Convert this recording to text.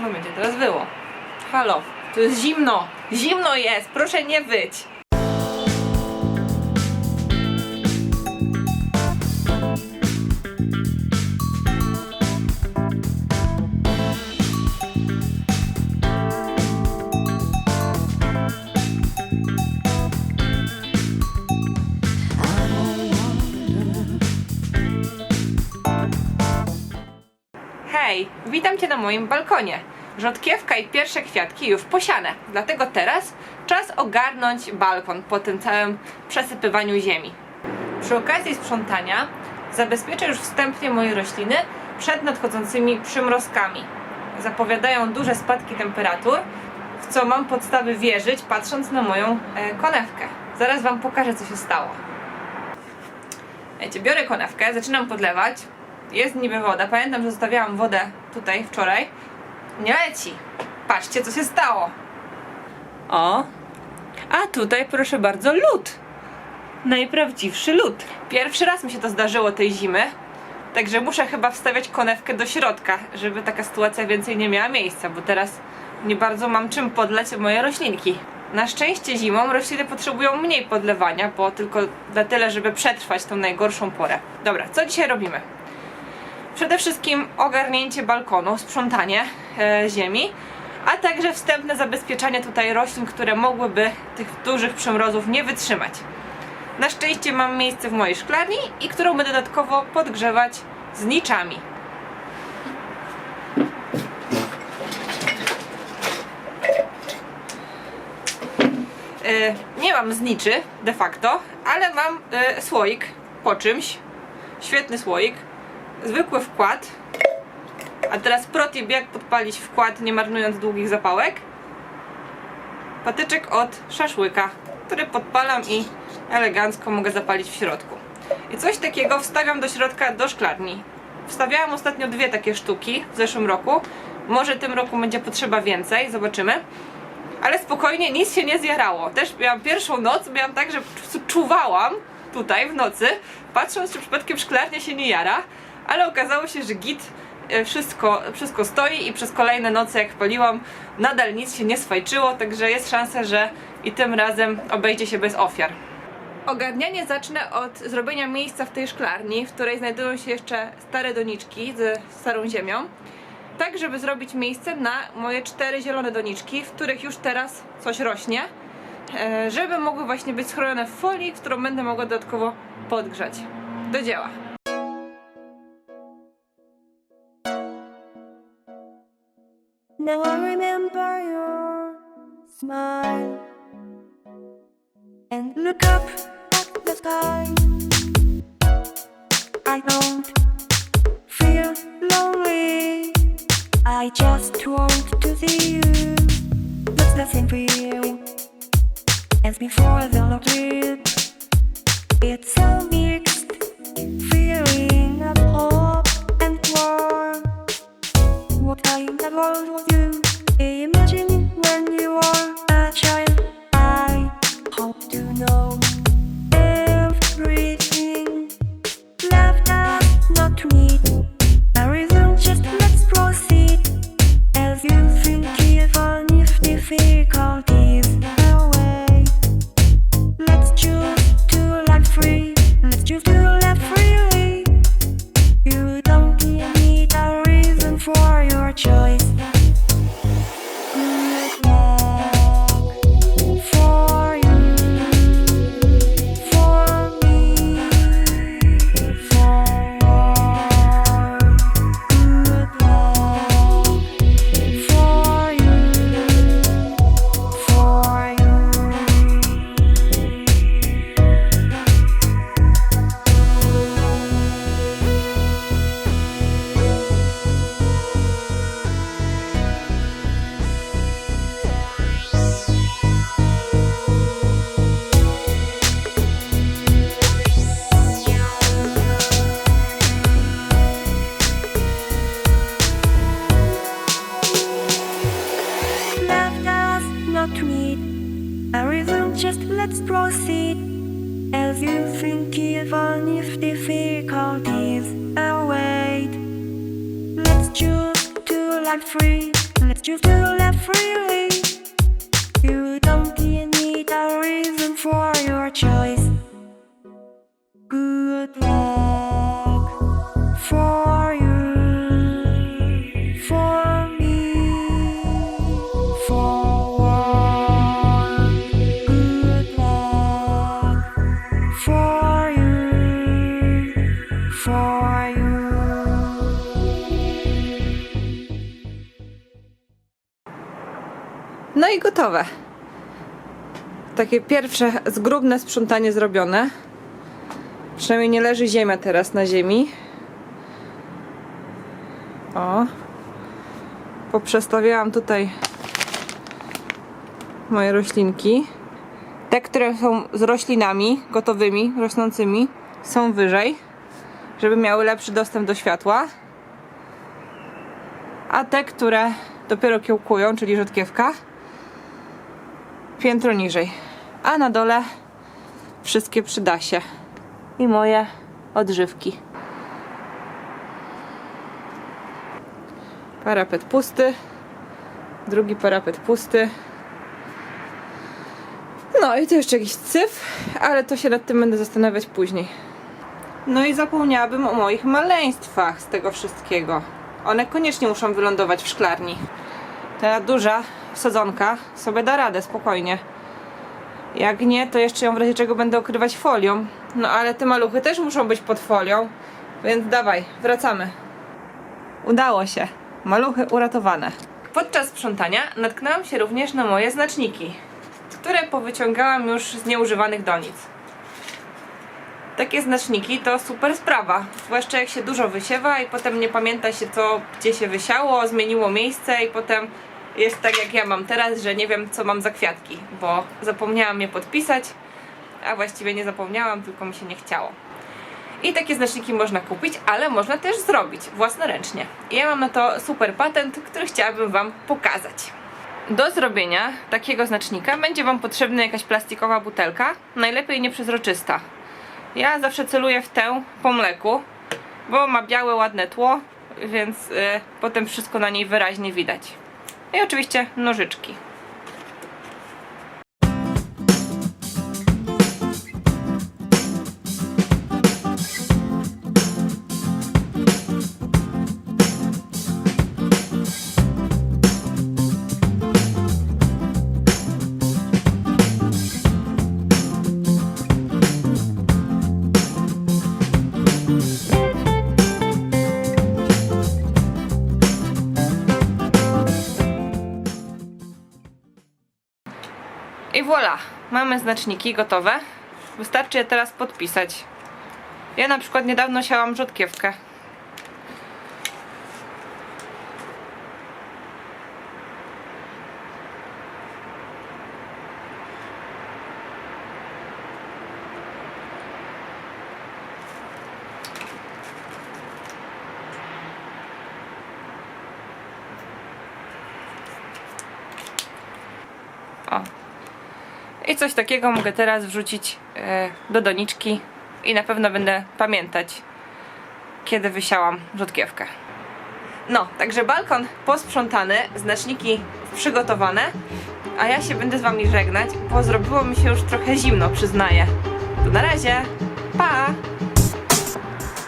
No będzie teraz wyło. Halo, to jest zimno. Zimno jest, proszę nie wyć. Witam Cię na moim balkonie. Rzodkiewka i pierwsze kwiatki już posiane, dlatego teraz czas ogarnąć balkon po tym całym przesypywaniu ziemi. Przy okazji sprzątania zabezpieczę już wstępnie moje rośliny przed nadchodzącymi przymrozkami. Zapowiadają duże spadki temperatur, w co mam podstawy wierzyć, patrząc na moją e, konewkę. Zaraz Wam pokażę, co się stało. Wiecie, biorę konewkę, zaczynam podlewać. Jest niby woda. Pamiętam, że zostawiałam wodę tutaj wczoraj. Nie leci. Patrzcie, co się stało. O, a tutaj proszę bardzo lód. Najprawdziwszy lód. Pierwszy raz mi się to zdarzyło tej zimy. Także muszę chyba wstawiać konewkę do środka, żeby taka sytuacja więcej nie miała miejsca, bo teraz nie bardzo mam czym podleć moje roślinki. Na szczęście zimą rośliny potrzebują mniej podlewania, bo tylko na tyle, żeby przetrwać tą najgorszą porę. Dobra, co dzisiaj robimy? Przede wszystkim ogarnięcie balkonu, sprzątanie e, ziemi, a także wstępne zabezpieczanie tutaj roślin, które mogłyby tych dużych przymrozów nie wytrzymać. Na szczęście mam miejsce w mojej szklarni i którą będę dodatkowo podgrzewać z niczami. E, nie mam zniczy de facto, ale mam e, słoik po czymś. Świetny słoik. Zwykły wkład. A teraz protip jak podpalić wkład nie marnując długich zapałek. Patyczek od szaszłyka, który podpalam i elegancko mogę zapalić w środku. I coś takiego wstawiam do środka do szklarni. Wstawiałam ostatnio dwie takie sztuki w zeszłym roku. Może tym roku będzie potrzeba więcej, zobaczymy ale spokojnie, nic się nie zjarało. Też miałam pierwszą noc, miałam tak, że czuwałam tutaj w nocy, patrząc, czy przypadkiem szklarnia się nie jara, ale okazało się, że git e, wszystko, wszystko stoi i przez kolejne noce, jak paliłam, nadal nic się nie sfajczyło, także jest szansa, że i tym razem obejdzie się bez ofiar. Ogarnianie zacznę od zrobienia miejsca w tej szklarni, w której znajdują się jeszcze stare doniczki ze starą ziemią tak żeby zrobić miejsce na moje cztery zielone doniczki, w których już teraz coś rośnie, e, żeby mogły właśnie być schronione w folii, którą będę mogła dodatkowo podgrzać. Do dzieła. Now I remember your smile and look up at the sky. I don't feel lonely. I just want to see you. That's the same feel as before the trip. It's a world you? Proceed. As you think, even if difficulties await, let's choose to live free. Let's choose to live freely. You don't need a reason for your choice. Good luck for i gotowe. Takie pierwsze zgrubne sprzątanie zrobione. Przynajmniej nie leży ziemia teraz na ziemi. O. Poprzestawiałam tutaj moje roślinki. Te, które są z roślinami gotowymi, rosnącymi, są wyżej, żeby miały lepszy dostęp do światła. A te, które dopiero kiełkują, czyli rzodkiewka, piętro niżej. A na dole wszystkie przydasie. I moje odżywki. Parapet pusty. Drugi parapet pusty. No i tu jeszcze jakiś syf, ale to się nad tym będę zastanawiać później. No i zapomniałabym o moich maleństwach z tego wszystkiego. One koniecznie muszą wylądować w szklarni. Ta duża sadzonka sobie da radę spokojnie. Jak nie, to jeszcze ją w razie czego będę okrywać folią. No ale te maluchy też muszą być pod folią, więc dawaj, wracamy. Udało się. Maluchy uratowane. Podczas sprzątania natknęłam się również na moje znaczniki, które powyciągałam już z nieużywanych donic. Takie znaczniki to super sprawa, zwłaszcza jak się dużo wysiewa i potem nie pamięta się co gdzie się wysiało, zmieniło miejsce i potem jest tak jak ja mam teraz, że nie wiem co mam za kwiatki, bo zapomniałam je podpisać, a właściwie nie zapomniałam, tylko mi się nie chciało. I takie znaczniki można kupić, ale można też zrobić własnoręcznie. I ja mam na to super patent, który chciałabym Wam pokazać. Do zrobienia takiego znacznika będzie Wam potrzebna jakaś plastikowa butelka, najlepiej nieprzezroczysta. Ja zawsze celuję w tę po mleku, bo ma białe, ładne tło, więc y, potem wszystko na niej wyraźnie widać. I oczywiście nożyczki. I voilà, mamy znaczniki gotowe. Wystarczy je teraz podpisać. Ja na przykład niedawno siałam rzodkiewkę. I coś takiego mogę teraz wrzucić e, do doniczki i na pewno będę pamiętać, kiedy wysiałam rzodkiewkę. No, także balkon posprzątany, znaczniki przygotowane, a ja się będę z Wami żegnać, bo zrobiło mi się już trochę zimno, przyznaję. To na razie, pa!